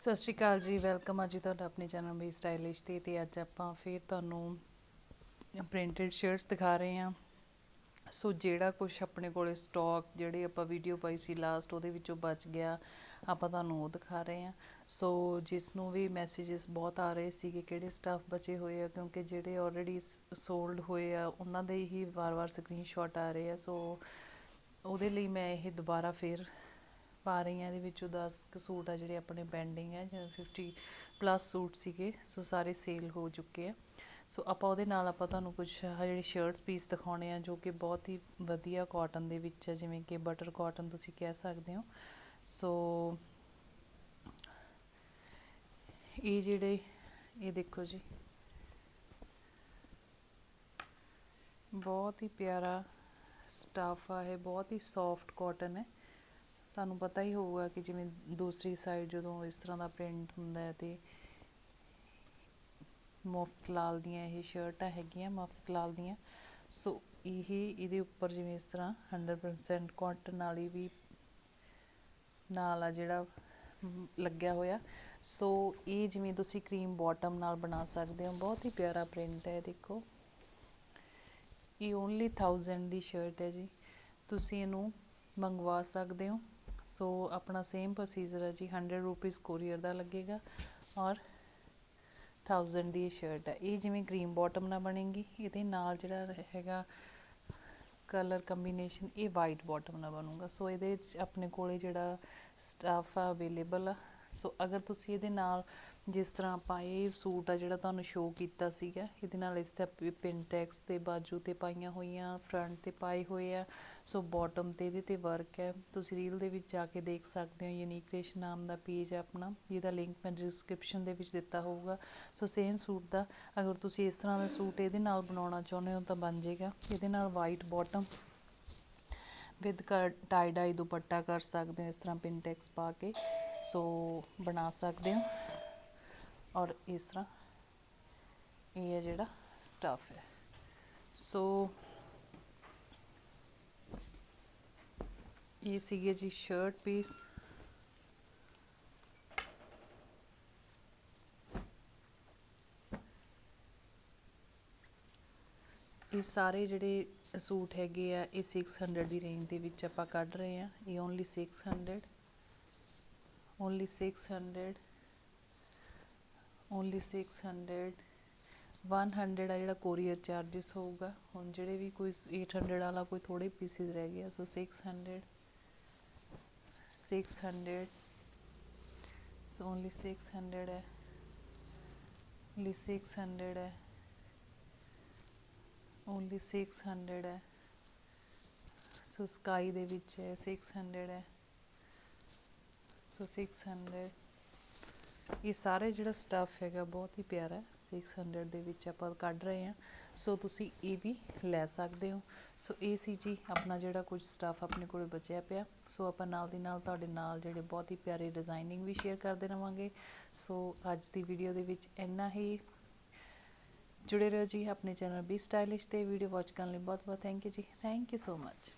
ਸਤਿ ਸ਼੍ਰੀ ਅਕਾਲ ਜੀ, ਵੈਲਕਮ ਆ ਜੀ ਤੁਹਾਡਾ ਆਪਣੇ ਚੈਨਲ ਵੀ ਸਟਾਈਲਿਸ਼ ਤੇ ਤੇ ਅੱਜ ਆਪਾਂ ਫਿਰ ਤੁਹਾਨੂੰ ਪ੍ਰਿੰਟਡ ਸ਼ਰਟਸ ਦਿਖਾ ਰਹੇ ਹਾਂ। ਸੋ ਜਿਹੜਾ ਕੁਝ ਆਪਣੇ ਕੋਲੇ ਸਟਾਕ ਜਿਹੜੇ ਆਪਾਂ ਵੀਡੀਓ ਪਾਈ ਸੀ ਲਾਸਟ ਉਹਦੇ ਵਿੱਚੋਂ ਬਚ ਗਿਆ, ਆਪਾਂ ਤੁਹਾਨੂੰ ਉਹ ਦਿਖਾ ਰਹੇ ਹਾਂ। ਸੋ ਜਿਸ ਨੂੰ ਵੀ ਮੈਸੇजेस ਬਹੁਤ ਆ ਰਹੇ ਸੀਗੇ ਕਿਹੜੇ ਸਟਾਫ ਬਚੇ ਹੋਏ ਆ, ਕਿਉਂਕਿ ਜਿਹੜੇ ਆਲਰੇਡੀ ਸੋਲਡ ਹੋਏ ਆ, ਉਹਨਾਂ ਦੇ ਹੀ ਵਾਰ-ਵਾਰ ਸਕਰੀਨਸ਼ਾਟ ਆ ਰਹੇ ਆ। ਸੋ ਉਹਦੇ ਲਈ ਮੈਂ ਇਹ ਦੁਬਾਰਾ ਫਿਰ ਪਾ ਰਹੀ ਹਾਂ, ਇਹਦੇ ਵਿੱਚੋਂ 10 ਕੁ ਸੂਟ ਆ ਜਿਹੜੇ ਆਪਣੇ ਪੈਂਡਿੰਗ ਹੈ ਜਿਵੇਂ 50 ਪਲੱਸ ਸੂਟ ਸੀਗੇ, ਸੋ ਸਾਰੇ ਸੇਲ ਹੋ ਚੁੱਕੇ ਆ। ਸੋ ਆਪਾਂ ਉਹਦੇ ਨਾਲ ਆਪਾਂ ਤੁਹਾਨੂੰ ਕੁਝ ਜਿਹੜੇ ਸ਼ਰਟਸ ਪੀਸ ਦਿਖਾਉਣੇ ਆ, ਜੋ ਕਿ ਬਹੁਤ ਹੀ ਵਧੀਆ ਕਾਟਨ ਦੇ ਵਿੱਚ ਹੈ ਜਿਵੇਂ ਕਿ ਬਟਰ ਕਾਟਨ ਤੁਸੀਂ ਕਹਿ ਸਕਦੇ ਹੋ। ਸੋ ਇਹ ਜਿਹੜੇ, ਇਹ ਦੇਖੋ ਜੀ। ਬਹੁਤ ਹੀ ਪਿਆਰਾ ਸਟਾਫ ਆ, ਇਹ ਬਹੁਤ ਹੀ ਸੌਫਟ ਕਾਟਨ ਹੈ। ਤੁਹਾਨੂੰ ਪਤਾ ਹੀ ਹੋਊਗਾ ਕਿ ਜਿਵੇਂ ਦੂਸਰੀ ਸਾਈਡ ਜਦੋਂ ਇਸ ਤਰ੍ਹਾਂ ਦਾ ਪ੍ਰਿੰਟ ਹੁੰਦਾ ਹੈ ਤੇ ਮੁਫਤ ਲਾਲ ਦੀਆਂ ਇਹ ਸ਼ਰਟਾਂ ਹੈਗੀਆਂ ਮੁਫਤ ਲਾਲ ਦੀਆਂ। ਸੋ ਇਹ ਇਹਦੇ ਉੱਪਰ ਜਿਵੇਂ ਇਸ ਤਰ੍ਹਾਂ 100% ਕਾਟਨ ਵਾਲੀ ਵੀ ਨਾਲ ਆ ਜਿਹੜਾ ਲੱਗਿਆ ਹੋਇਆ। ਸੋ ਇਹ ਜਿਵੇਂ ਤੁਸੀਂ ਕਰੀਮ ਬਾਟਮ ਨਾਲ ਬਣਾ ਸਕਦੇ ਹੋ, ਬਹੁਤ ਹੀ ਪਿਆਰਾ ਪ੍ਰਿੰਟ ਹੈ, ਦੇਖੋ। ਇਹ ਓਨਲੀ 1000 ਦੀ ਸ਼ਰਟ ਹੈ ਜੀ। ਤੁਸੀਂ ਇਹਨੂੰ ਮੰਗਵਾ ਸਕਦੇ ਹੋ। ਸੋ ਆਪਣਾ ਸੇਮ ਪ੍ਰੋਸੀਜਰ ਹੈ ਜੀ 100 ਰੁਪੀਸ ਕੋਰੀਅਰ ਦਾ ਲੱਗੇਗਾ ਔਰ 1000 ਦੀ ਸ਼ਰਟ ਹੈ। ਇਹ ਜਿਵੇਂ ਕਰੀਮ ਬਾਟਮ ਨਾਲ ਬਣੇਗੀ, ਇਹਦੇ ਨਾਲ ਜਿਹੜਾ ਹੈਗਾ ਕਲਰ ਕੰਬੀਨੇਸ਼ਨ ਇਹ ਵਾਈਟ ਬਾਟਮ ਨਾਲ ਬਣੂਗਾ। ਸੋ ਇਹਦੇ ਵਿੱਚ ਆਪਣੇ ਕੋਲੇ ਜਿਹੜਾ ਸਟਾਫ ਆ ਅਵੇਲੇਬਲ ਆ ਸੋ ਅਗਰ ਤੁਸੀਂ ਇਹਦੇ ਨਾਲ ਜਿਸ ਤਰ੍ਹਾਂ ਆਪਾਂ ਇਹ ਸੂਟ ਆ ਜਿਹੜਾ ਤੁਹਾਨੂੰ ਸ਼ੋਅ ਕੀਤਾ ਸੀਗਾ, ਇਹਦੇ ਨਾਲ ਇਸ ਤੇ ਪਿੰਟੈਕਸ ਤੇ ਬਾਜੂ ਤੇ ਪਾਈਆਂ ਹੋਈਆਂ ਫਰੰਟ ਤੇ ਪਾਏ ਹੋਏ ਆ, ਸੋ ਬਾਟਮ ਤੇ ਇਹਦੇ ਤੇ ਵਰਕ ਹੈ। ਤੁਸੀਂ ਰੀਲ ਦੇ ਵਿੱਚ ਜਾ ਕੇ ਦੇਖ ਸਕਦੇ ਹੋ ਯੂਨੀਕ ਕ੍ਰੀਏਸ਼ਨ ਨਾਮ ਦਾ ਪੇਜ ਹੈ ਆਪਣਾ, ਜਿਹਦਾ ਲਿੰਕ ਮੈਂ ਡਿਸਕ੍ਰਿਪਸ਼ਨ ਦੇ ਵਿੱਚ ਦਿੱਤਾ ਹੋਊਗਾ। ਸੋ ਸੇਮ ਸੂਟ ਦਾ, ਅਗਰ ਤੁਸੀਂ ਇਸ ਤਰ੍ਹਾਂ ਦਾ ਸੂਟ ਇਹਦੇ ਨਾਲ ਬਣਾਉਣਾ ਚਾਹੁੰਦੇ ਹੋ ਤਾਂ ਬਣ ਜਾਏਗਾ। ਇਹਦੇ ਨਾਲ white bottom with tie dye dupatta ਕਰ ਸਕਦੇ ਹੋ, ਇਸ ਤਰ੍ਹਾਂ ਪਿੰਟੈਕਸ ਪਾ ਕੇ। ਸੋ ਬਣਾ ਸਕਦੇ ਹੋ। ਔਰ ਇਸ ਤਰ੍ਹਾਂ ਇਹ ਹੈ ਜਿਹੜਾ ਸਟਫ ਹੈ। ਸੋ ਇਹ ਸੀਗੇ ਜੀ ਸ਼ਰਟ ਪੀਸ ਇਹ ਸਾਰੇ ਜਿਹੜੇ ਸੂਟ ਹੈਗੇ ਆ, ਇਹ 600 ਦੀ ਰੇਂਜ ਦੇ ਵਿੱਚ ਆਪਾਂ ਕੱਢ ਰਹੇ ਆ ਇਹ ਓਨਲੀ 600 ਓਨਲੀ 600 ਓਨਲੀ 600 100 ਆ ਜਿਹੜਾ ਕੋਰੀਅਰ ਚਾਰजेस ਹੋਊਗਾ ਹੁਣ ਜਿਹੜੇ ਵੀ ਕੋਈ 800 ਵਾਲਾ ਕੋਈ ਥੋੜੇ ਪੀਸਿਸ ਰਹਿ ਗਏ ਆ, ਸੋ 600 600 ਸੋ ਓਨਲੀ 600 ਹੈ ਓਨਲੀ 600 ਹੈ ਓਨਲੀ 600 ਹੈ ਸੋ ਸਕਾਈ ਦੇ ਵਿੱਚ ਹੈ 600 ਹੈ। ਸੋ 600 ਇਹ ਸਾਰੇ ਜਿਹੜਾ ਸਟਫ ਹੈਗਾ, ਬਹੁਤ ਹੀ ਪਿਆਰਾ ਹੈ। 600 ਦੇ ਵਿੱਚ ਆਪਾਂ ਕੱਢ ਰਹੇ ਹਾਂ। ਸੋ ਤੁਸੀਂ ਇਹ ਵੀ ਲੈ ਸਕਦੇ ਹੋ। ਸੋ ਇਹ ਸੀ ਜੀ ਆਪਣਾ ਜਿਹੜਾ ਕੁਝ ਸਟਾਫ ਆਪਣੇ ਕੋਲ ਬਚਿਆ ਪਿਆ। ਸੋ ਆਪਾਂ ਨਾਲ ਦੀ ਨਾਲ ਤੁਹਾਡੇ ਨਾਲ ਜਿਹੜੇ ਬਹੁਤ ਹੀ ਪਿਆਰੇ ਡਿਜ਼ਾਈਨਿੰਗ ਵੀ ਸ਼ੇਅਰ ਕਰਦੇ ਰਵਾਂਗੇ। ਸੋ ਅੱਜ ਦੀ ਵੀਡੀਓ ਦੇ ਵਿੱਚ ਇੰਨਾ ਹੀ। ਜੁੜੇ ਰਹੋ ਜੀ ਆਪਣੇ ਚੈਨਲ ਬੀ ਸਟਾਈਲਿਸ਼ ਤੇ। ਵੀਡੀਓ ਵਾਚ ਕਰਨ ਲਈ ਬਹੁਤ ਬਹੁਤ ਥੈਂਕ ਯੂ ਜੀ। Thank you so much